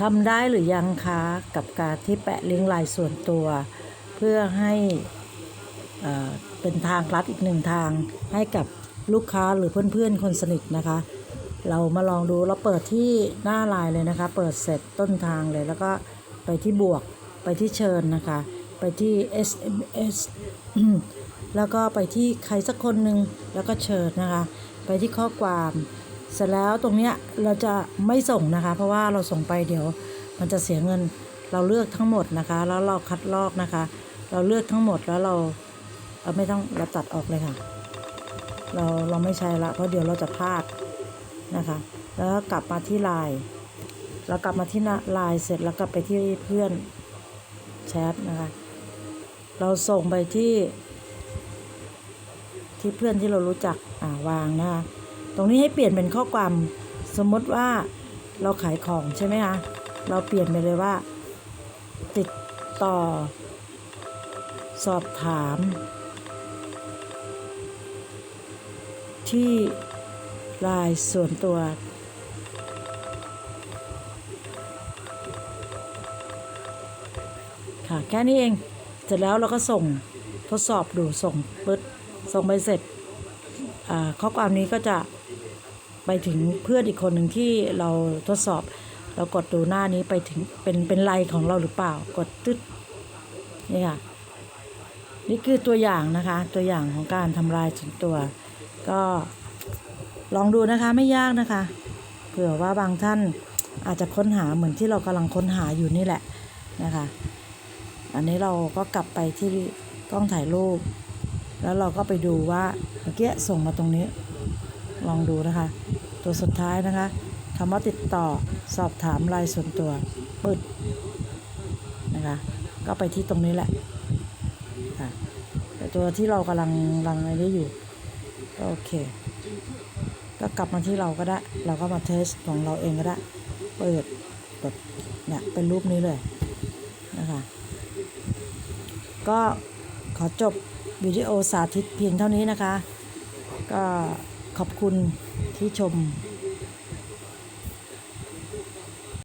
ทำได้หรือยังคะกับการที่แปะลิงก์ไลน์ส่วนตัว เพื่อให้เอ่อเป็นทางลัดอีกหนึ่งทางให้กับลูกค้าหรือเพื่อนๆคนสนิทนะคะ เรามาลองดูเราเปิดที่หน้าไลน์เลยนะคะ เปิดเสร็จต้นทางเลย แล้วก็ไปที่บวกไปที่เชิญนะคะ ไปที่ SMS แล้วก็ไปที่ใครสักคนหนึ่งแล้วก็เชิญนะคะ ไปที่ข้อความ เสร็จแล้วตรงเนี้ยเราจะไม่ส่งนะคะ เพราะว่าเราส่งไปเดี๋ยวมันจะเสียเงินเราเลือกทั้งหมดนะคะ แล้วเราคัดลอกนะคะ เราเลือกทั้งหมดแล้วเราเอาไม่ต้องเราตัดออกเลยค่ะ เราเราไม่ใช้ละเพราะเดี๋ยวเราจะพลาดนะคะ แล้วกลับมาที่ไลน์เรากลับมาที่หน้าไลน์เสร็จแล้วกลับไปที่เพื่อนแชทนะคะ เราส่งไปที่ ที่เพื่อนที่เรารู้จักอ่าวางนะคะ ตรงนี้ให้เปลี่ยนเป็นข้อความ สมมติว่าเราขายของใช่ไหมคะเราเปลี่ยนไปเลยว่า ติดต่อ สอบถาม ที่ลน์ส่วนตัว ค่ะแค่นี้เอง เสร็จแล้วเราก็ส่งทดสอบดูส่งปึ๊ดส่งไปเสร็จข้อความนี้ก็จะ ไปถึงเพื่อนอีกคนหนึ่งที่เราทดสอบ เรากดดูหน้านี้ไปถึงเป็นเป็นไลน์ของเราหรือเปล่า กดตึ๊ดนี่ค่ะนี่คือตัวอย่างนะคะ ตัวอย่างของการทำลายส่วนตัว ก็ลองดูนะคะไม่ยากนะคะเผื่อว่าบางท่านอาจจะค้นหาเหมือนที่เรากำลังค้นหาอยู่นี่แหละนะคะ อันนี้เราก็กลับไปที่กล้องถ่ายรูป แล้วเราก็ไปดูว่าเมื่อกี้ส่งมาตรงนี้ ลองดูนะคะ ตัวสุดท้ายนะคะคำว่าติดต่อสอบถามรายส่วนตัวปึดนะคะ ก็ไปที่ตรงนี้แหละค่ะแต่ตัวที่เรากำลังลังอะไรได้อยู่ก็โอเค ก็กลับมาที่เราก็ได้ เราก็มาเทสของเราเองก็ได้ เปิดแบบเนี่ยเป็นรูปนี้เลยนะคะก็ขอจบวิดีโอสาธิตเพียงเท่านี้นะคะ ก็ ขอบคุณที่ชม